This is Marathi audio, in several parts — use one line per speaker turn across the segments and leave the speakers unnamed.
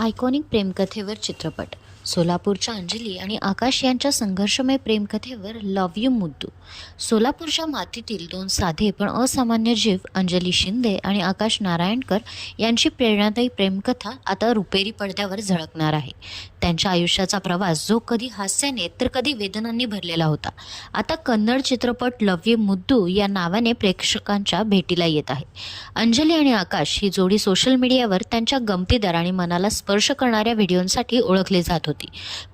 आयकॉनिक प्रेमकथेवर चित्रपट. सोलापूरच्या अंजली आणि आकाश यांच्या संघर्षमय प्रेमकथेवर लव यू मुद्दू. सोलापूरच्या मातीतील दोन साधे पण असामान्य जीव अंजली शिंदे आणि आकाश नारायणकर यांची प्रेरणादायी प्रेमकथा आता रुपेरी पडद्यावर झळकणार आहे. त्यांच्या आयुष्याचा प्रवास जो कधी हास्याने तर कधी वेदनांनी भरलेला होता. आता कन्नड चित्रपट लव यू मुद्दू या नावाने प्रेक्षकांच्या भेटीला येत आहे. अंजली आणि आकाश ही जोडी सोशल मीडियावर त्यांच्या गमतीदार आणि मनाला स्पर्श करणाऱ्या व्हिडिओंसाठी ओळखली जात होती.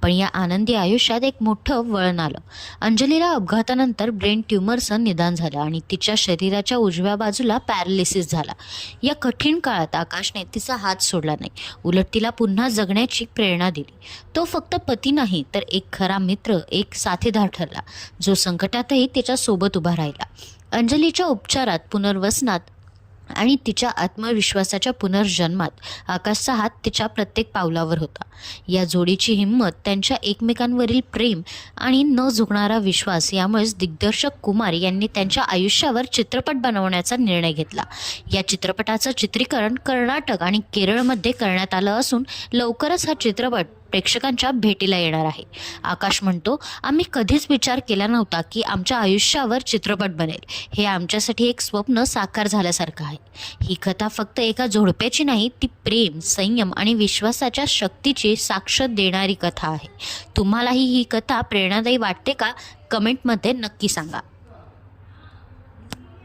पण या आनंदी आयुष्यात एक मोठं वळण आलं. अंजलीला अपघातानंतर ब्रेन ट्युमरचं निदान झालं आणि तिच्या शरीराच्या उजव्या बाजूला पॅरालिसिस झाला. या कठीण काळात आकाशने तिचा हात सोडला नाही. उलट तिला पुन्हा जगण्याची प्रेरणा दिली. तो फक्त पती नाही तर एक खरा मित्र एक साथीदार ठरला. जो संकटातही त्याच्या सोबत उभा राहिला. अंजलीच्या उपचारात पुनर्वसनात आणि तिच्या आत्मविश्वासाच्या पुनर्जन्मात आकाशचा हात तिच्या प्रत्येक पावलावर होता. या जोडीची हिंमत त्यांच्या एकमेकांवरील प्रेम आणि न झुकणारा विश्वास यामुळेच दिग्दर्शक कुमार यांनी त्यांच्या आयुष्यावर चित्रपट बनवण्याचा निर्णय घेतला. या चित्रपटाचं चित्रीकरण कर्नाटक आणि केरळमध्ये करण्यात आलं असून लवकरच हा चित्रपट प्रेक्षकांच्या भेटीला येणार आहे. आकाश म्हणतो आम्ही कधीच विचार केला नव्हता की आमच्या आयुष्यावर चित्रपट बनेल. हे आमच्यासाठी एक स्वप्न साकार झाल्यासारखं आहे. ही कथा फक्त एका झोडप्याची नाही ती प्रेम संयम आणि विश्वासाच्या शक्तीची साक्ष देणारी कथा आहे. तुम्हालाही ही कथा प्रेरणादायी वाटते का? कमेंटमध्ये नक्की सांगा.